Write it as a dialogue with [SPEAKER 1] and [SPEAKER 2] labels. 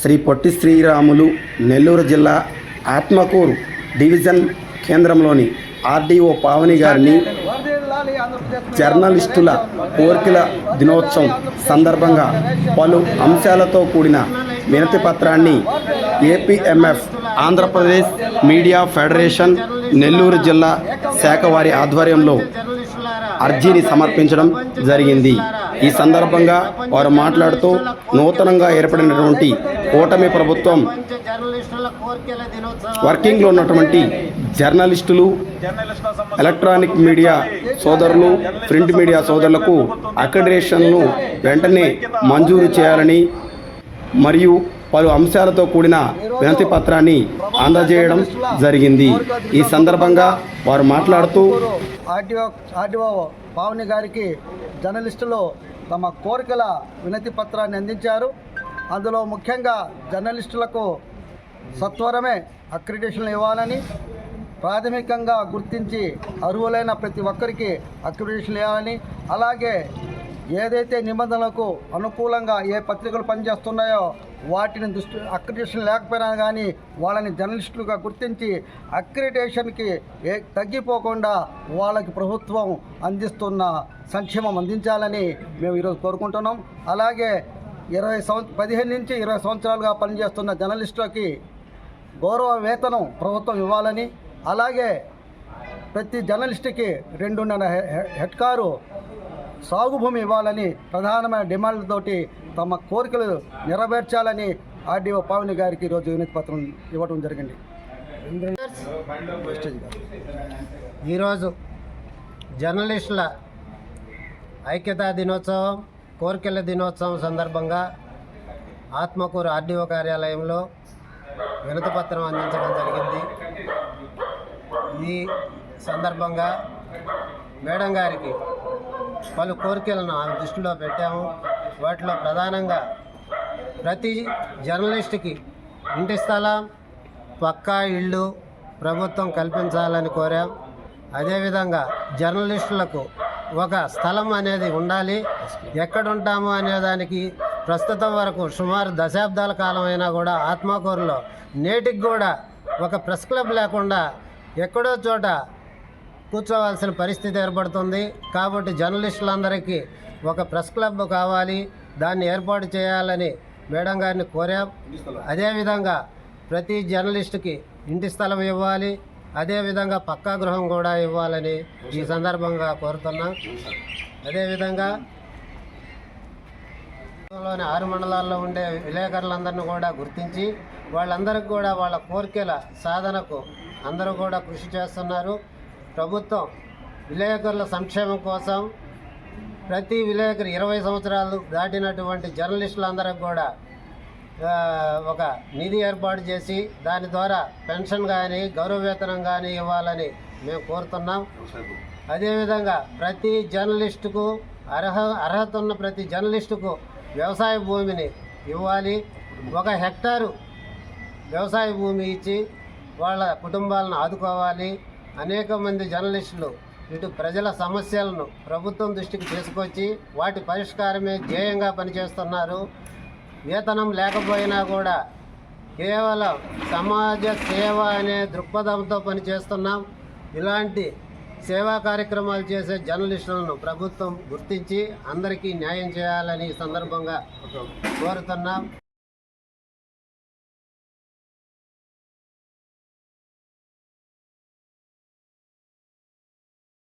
[SPEAKER 1] శ్రీ పొట్టి శ్రీరాములు నెల్లూరు జిల్లా ఆత్మకూరు డివిజన్ కేంద్రంలోని ఆర్డీఓ పావని గారిని జర్నలిస్టుల కోర్కెల దినోత్సవం సందర్భంగా పలు అంశాలతో కూడిన వినతి పత్రాన్ని APMF Andhra Pradesh media federation Nellore జిల్లా శాఖ వారి ఆధ్వర్యంలో అర్జీని సమర్పించడం జరిగింది. ఈ సందర్భంగా వారు మాట్లాడుతూ నూతనంగా ఏర్పడినటువంటి కూటమి ప్రభుత్వం వర్కింగ్లో ఉన్నటువంటి జర్నలిస్టులు ఎలక్ట్రానిక్ మీడియా సోదరులు ప్రింట్ మీడియా సోదరులకు అక్రిడేషన్ను వెంటనే మంజూరు చేయాలని మరియు పలు అంశాలతో కూడిన వినతి పత్రాన్ని అందజేయడం జరిగింది. ఈ సందర్భంగా వారు మాట్లాడుతూ
[SPEAKER 2] ఆర్టీఓ ఆర్టీఓ పావని గారికి జర్నలిస్టులు తమ కోరికల వినతి పత్రాన్ని అందించారు. అందులో ముఖ్యంగా జర్నలిస్టులకు సత్వరమే అక్రిడేషన్లు ఇవ్వాలని ప్రాథమికంగా గుర్తించి అర్హులైన ప్రతి ఒక్కరికి అక్రిడేషన్లు ఇవ్వాలని అలాగే ఏదైతే నిబంధనలకు అనుకూలంగా ఏ పత్రికలు పనిచేస్తున్నాయో వాటిని దృష్టి అక్రిటేషన్ లేకపోయినా కానీ వాళ్ళని జర్నలిస్టులుగా గుర్తించి అక్రిటేషన్కి ఏ తగ్గిపోకుండా వాళ్ళకి ప్రభుత్వం అందిస్తున్న సంక్షేమం అందించాలని మేము ఈరోజు కోరుకుంటున్నాం. అలాగే ఇరవై సంవ పదిహేను నుంచి ఇరవై సంవత్సరాలుగా పనిచేస్తున్న జర్నలిస్టులకి గౌరవ వేతనం ప్రభుత్వం ఇవ్వాలని అలాగే ప్రతి జర్నలిస్టుకి రెండున్నర హె- హె- సాగు భూమి ఇవ్వాలని ప్రధానమైన డిమాండ్లతోటి తమ కోరికలు నెరవేర్చాలని ఆర్డీఓ పావని గారికి ఈరోజు వినతి పత్రం ఇవ్వడం జరిగింది.
[SPEAKER 3] ఈరోజు జర్నలిస్టుల ఐక్యతా దినోత్సవం కోరికల దినోత్సవం సందర్భంగా ఆత్మకూరు ఆర్డీఓ కార్యాలయంలో వినతిపత్రం అందించడం జరిగింది. ఈ సందర్భంగా మేడం గారికి పలు కోరికలను ఆమె దృష్టిలో పెట్టాము. వాటిలో ప్రధానంగా ప్రతి జర్నలిస్టుకి ఇంటి స్థలం పక్కా ఇళ్ళు ప్రభుత్వం కల్పించాలని కోరాం. అదేవిధంగా జర్నలిస్టులకు ఒక స్థలం అనేది ఉండాలి. ఎక్కడ ఉంటాము అనేదానికి ప్రస్తుతం వరకు సుమారు దశాబ్దాల కాలం అయినా కూడా ఆత్మకూరులో నేటికి కూడా ఒక ప్రెస్ క్లబ్ లేకుండా ఎక్కడో చోట కూర్చోవాల్సిన పరిస్థితి ఏర్పడుతుంది. కాబట్టి జర్నలిస్టులందరికీ ఒక ప్రెస్ క్లబ్ కావాలి. దాన్ని ఏర్పాటు చేయాలని మేడం గారిని కోరాం. అదేవిధంగా ప్రతి జర్నలిస్టుకి ఇంటి స్థలం ఇవ్వాలి. అదేవిధంగా పక్కా గృహం కూడా ఇవ్వాలని ఈ సందర్భంగా కోరుతున్నాం. అదేవిధంగా లోని ఆరు మండలాల్లో ఉండే విలేకరులందరినీ కూడా గుర్తించి వాళ్ళందరికీ కూడా వాళ్ళ కోరికల సాధనకు అందరూ కూడా కృషి చేస్తున్నారు. ప్రభుత్వం విలేకరుల సంక్షేమం కోసం ప్రతి విలేకరు ఇరవై సంవత్సరాలు దాటినటువంటి జర్నలిస్టులందరికి కూడా ఒక నిధి ఏర్పాటు చేసి దాని ద్వారా పెన్షన్ కానీ గౌరవవేతనం కానీ ఇవ్వాలని మేము కోరుతున్నాం. అదేవిధంగా ప్రతి జర్నలిస్టుకు అర్హ అర్హత ఉన్న ప్రతి జర్నలిస్టుకు వ్యవసాయ భూమిని ఇవ్వాలి. ఒక హెక్టారు వ్యవసాయ భూమి ఇచ్చి వాళ్ళ కుటుంబాలను ఆదుకోవాలి. అనేక మంది జర్నలిస్టులు ఇటు ప్రజల సమస్యలను ప్రభుత్వం దృష్టికి తీసుకొచ్చి వాటి పరిష్కారమే ధ్యేయంగా పనిచేస్తున్నారు. వేతనం లేకపోయినా కూడా కేవలం సమాజ సేవ అనే దృక్పథంతో పనిచేస్తున్నాం. ఇలాంటి సేవా కార్యక్రమాలు చేసే జర్నలిస్టులను ప్రభుత్వం గుర్తించి అందరికీ న్యాయం చేయాలని ఈ సందర్భంగా కోరుతున్నాం.